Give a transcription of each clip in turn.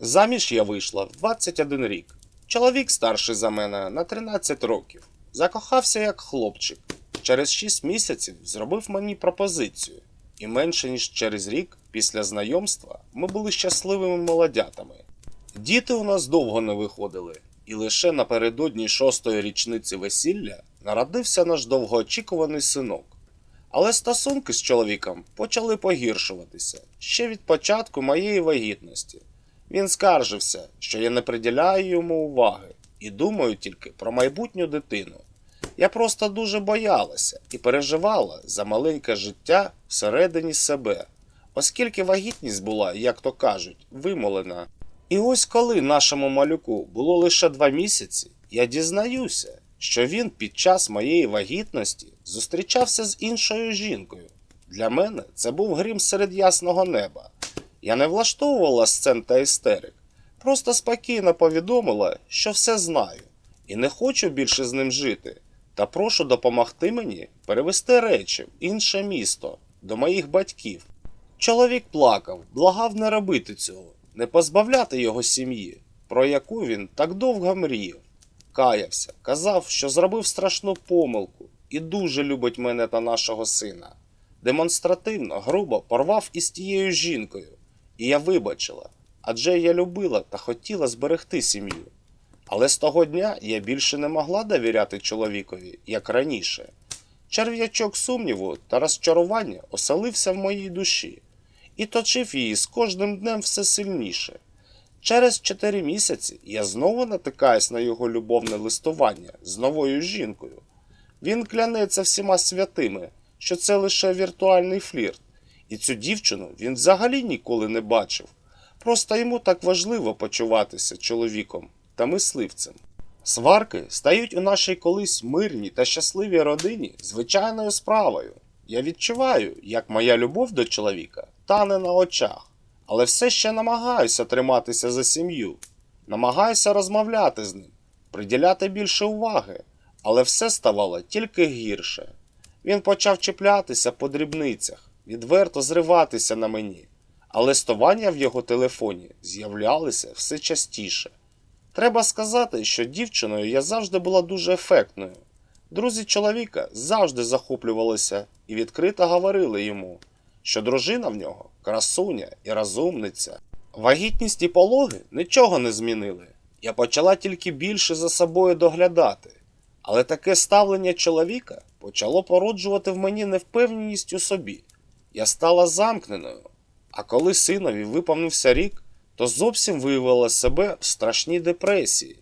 Заміж я вийшла в 21 рік. Чоловік старший за мене на 13 років. Закохався як хлопчик. Через 6 місяців зробив мені пропозицію. І менше ніж через рік після знайомства ми були щасливими молодятами. Діти у нас довго не виходили, і лише напередодні шостої річниці весілля народився наш довгоочікуваний синок. Але стосунки з чоловіком почали погіршуватися ще від початку моєї вагітності. Він скаржився, що я не приділяю йому уваги і думаю тільки про майбутню дитину. Я просто дуже боялася і переживала за маленьке життя всередині себе, оскільки вагітність була, як то кажуть, вимолена. І ось коли нашому малюку було лише два місяці, я дізнаюся, що він під час моєї вагітності зустрічався з іншою жінкою. Для мене це був грім серед ясного неба. Я не влаштовувала сцен та істерик, просто спокійно повідомила, що все знаю, і не хочу більше з ним жити, та прошу допомогти мені перевести речі в інше місто до моїх батьків. Чоловік плакав, благав не робити цього, не позбавляти його сім'ї, про яку він так довго мріяв. Каявся, казав, що зробив страшну помилку і дуже любить мене та нашого сина. Демонстративно, грубо порвав із тією жінкою, і я вибачила, адже я любила та хотіла зберегти сім'ю. Але з того дня я більше не могла довіряти чоловікові, як раніше. Черв'ячок сумніву та розчарування оселився в моїй душі і точив її з кожним днем все сильніше. Через чотири місяці я знову натикаюсь на його любовне листування з новою жінкою. Він клянеться всіма святими, що це лише віртуальний флірт, і цю дівчину він взагалі ніколи не бачив. Просто йому так важливо почуватися чоловіком та мисливцем. Сварки стають у нашій колись мирній та щасливій родині звичайною справою. Я відчуваю, як моя любов до чоловіка тане на очах, але все ще намагаюся триматися за сім'ю, намагаюся розмовляти з ним, приділяти більше уваги, але все ставало тільки гірше. Він почав чіплятися по дрібницях, відверто зриватися на мені, а листування в його телефоні з'являлися все частіше. Треба сказати, що дівчиною я завжди була дуже ефектною. Друзі чоловіка завжди захоплювалися і відкрито говорили йому, що дружина в нього красуня і розумниця. Вагітність і пологи нічого не змінили. Я почала тільки більше за собою доглядати. Але таке ставлення чоловіка почало породжувати в мені невпевненість у собі. Я стала замкненою. А коли синові виповнився рік, то зовсім виявила себе в страшній депресії.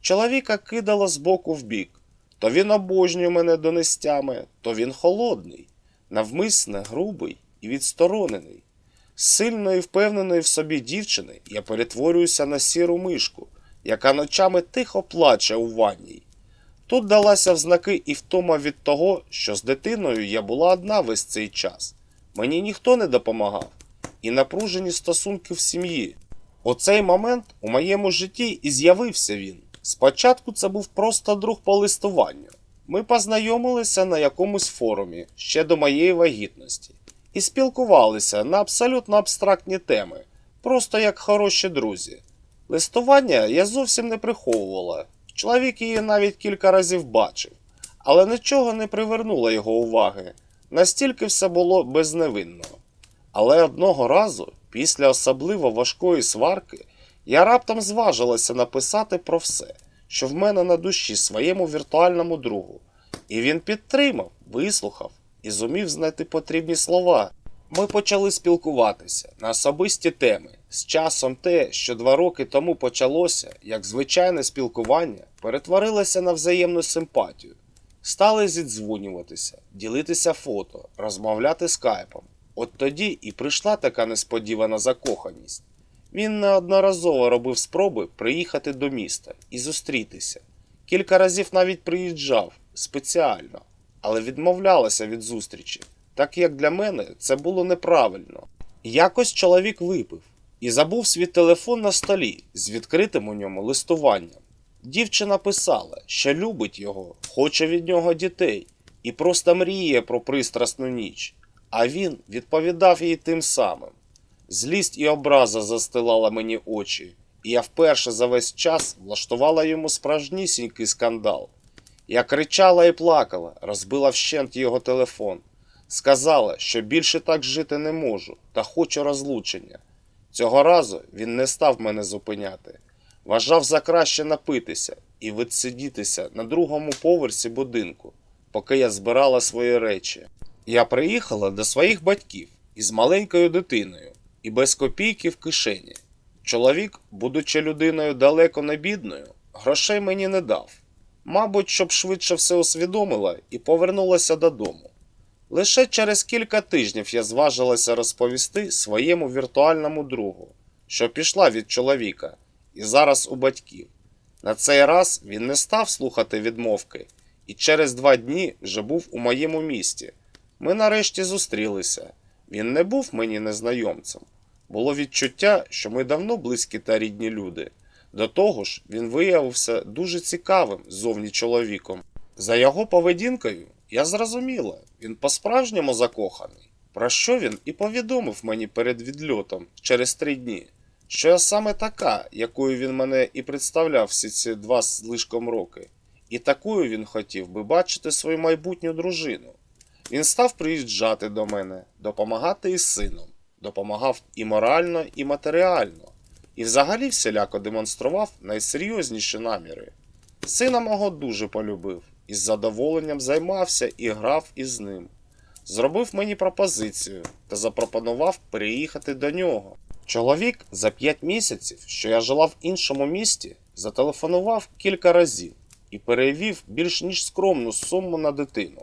Чоловіка кидало з боку в бік. То він обожнює мене донестями, то він холодний, навмисне, грубий і відсторонений. Сильної впевненої в собі дівчини я перетворююся на сіру мишку, яка ночами тихо плаче у ванній. Тут далася в знаки і втома від того, що з дитиною я була одна весь цей час. Мені ніхто не допомагав, і напружені стосунки в сім'ї. У цей момент у моєму житті і з'явився він. Спочатку це був просто друг по листуванню. Ми познайомилися на якомусь форумі ще до моєї вагітності і спілкувалися на абсолютно абстрактні теми, просто як хороші друзі. Листування я зовсім не приховувала. Чоловік її навіть кілька разів бачив, але нічого не привернуло його уваги. Настільки все було безневинно. Але одного разу, після особливо важкої сварки, я раптом зважилася написати про все, що в мене на душі своєму віртуальному другу. І він підтримав, вислухав і зумів знайти потрібні слова. Ми почали спілкуватися на особисті теми. З часом те, що два роки тому почалося, як звичайне спілкування, перетворилося на взаємну симпатію. Стали зідзвонюватися, ділитися фото, розмовляти скайпом. От тоді і прийшла така несподівана закоханість. Він неодноразово робив спроби приїхати до міста і зустрітися. Кілька разів навіть приїжджав спеціально, але відмовлялася від зустрічі, так як для мене це було неправильно. Якось чоловік випив і забув свій телефон на столі з відкритим у ньому листуванням. Дівчина писала, що любить його, хоче від нього дітей і просто мріє про пристрасну ніч, а він відповідав їй тим самим. Злість і образа застилала мені очі, і я вперше за весь час влаштувала йому справжнісінький скандал. Я кричала і плакала, розбила вщент його телефон. Сказала, що більше так жити не можу та хочу розлучення. Цього разу він не став мене зупиняти. Вважав за краще напитися і відсидітися на другому поверсі будинку, поки я збирала свої речі. Я приїхала до своїх батьків із маленькою дитиною і без копійки в кишені. Чоловік, будучи людиною далеко не бідною, грошей мені не дав. Мабуть, щоб швидше все усвідомила і повернулася додому. Лише через кілька тижнів я зважилася розповісти своєму віртуальному другу, що пішла від чоловіка і зараз у батьків. На цей раз він не став слухати відмовки і через два дні вже був у моєму місті. Ми нарешті зустрілися. Він не був мені незнайомцем. Було відчуття, що ми давно близькі та рідні люди. До того ж, він виявився дуже цікавим зовні чоловіком. За його поведінкою я зрозуміла, він по-справжньому закоханий. Про що він і повідомив мені перед відльотом через три дні, що я саме така, якою він мене і представляв всі ці два з лишком роки, і такою він хотів би бачити свою майбутню дружину. Він став приїжджати до мене, допомагати із сином, допомагав і морально, і матеріально, і взагалі всіляко демонстрував найсерйозніші наміри. Сина мого дуже полюбив і з задоволенням займався і грав із ним. Зробив мені пропозицію та запропонував переїхати до нього. Чоловік за п'ять місяців, що я жила в іншому місті, зателефонував кілька разів і перевів більш ніж скромну суму на дитину.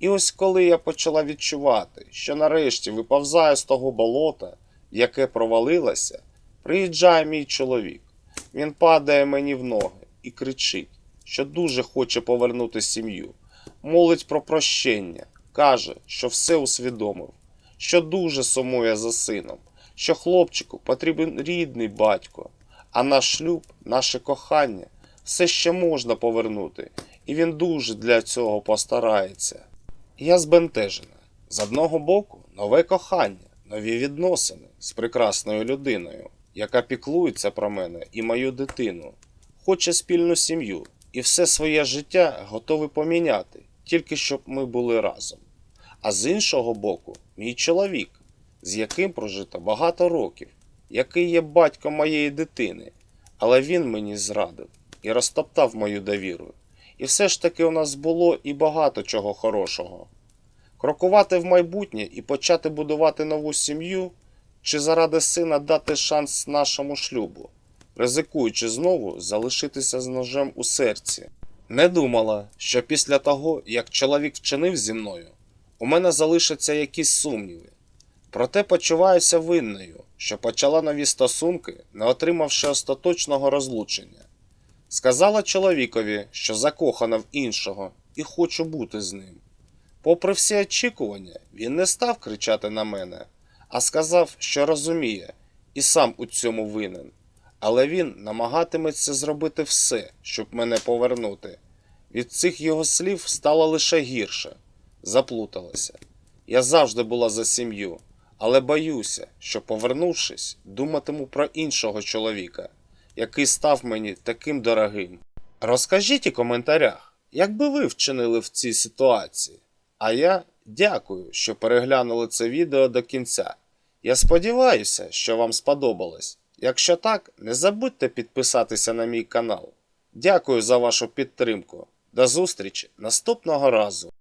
І ось коли я почала відчувати, що нарешті виповзаю з того болота, яке провалилася, приїжджає мій чоловік. Він падає мені в ноги і кричить, що дуже хоче повернути сім'ю, молить про прощення, каже, що все усвідомив, що дуже сумує за сином, що хлопчику потрібен рідний батько, а наш шлюб, наше кохання все ще можна повернути, і він дуже для цього постарається. Я збентежена. З одного боку, нове кохання, нові відносини з прекрасною людиною, яка піклується про мене і мою дитину, хоче спільну сім'ю і все своє життя готовий поміняти, тільки щоб ми були разом. А з іншого боку, мій чоловік, з яким прожито багато років, який є батьком моєї дитини, але він мені зрадив і розтоптав мою довіру. І все ж таки у нас було і багато чого хорошого. Крокувати в майбутнє і почати будувати нову сім'ю, чи заради сина дати шанс нашому шлюбу, ризикуючи знову залишитися з ножем у серці. Не думала, що після того, як чоловік вчинив зі мною, у мене залишаться якісь сумніви. Проте почуваюся винною, що почала нові стосунки, не отримавши остаточного розлучення. Сказала чоловікові, що закохана в іншого і хочу бути з ним. Попри всі очікування, він не став кричати на мене, а сказав, що розуміє, і сам у цьому винен. Але він намагатиметься зробити все, щоб мене повернути. Від цих його слів стало лише гірше. Заплуталася. Я завжди була за сім'ю, але боюся, що, повернувшись, думатиму про іншого чоловіка, який став мені таким дорогим. Розкажіть у коментарях, як би ви вчинили в цій ситуації. А я дякую, що переглянули це відео до кінця. Я сподіваюся, що вам сподобалось. Якщо так, не забудьте підписатися на мій канал. Дякую за вашу підтримку. До зустрічі наступного разу.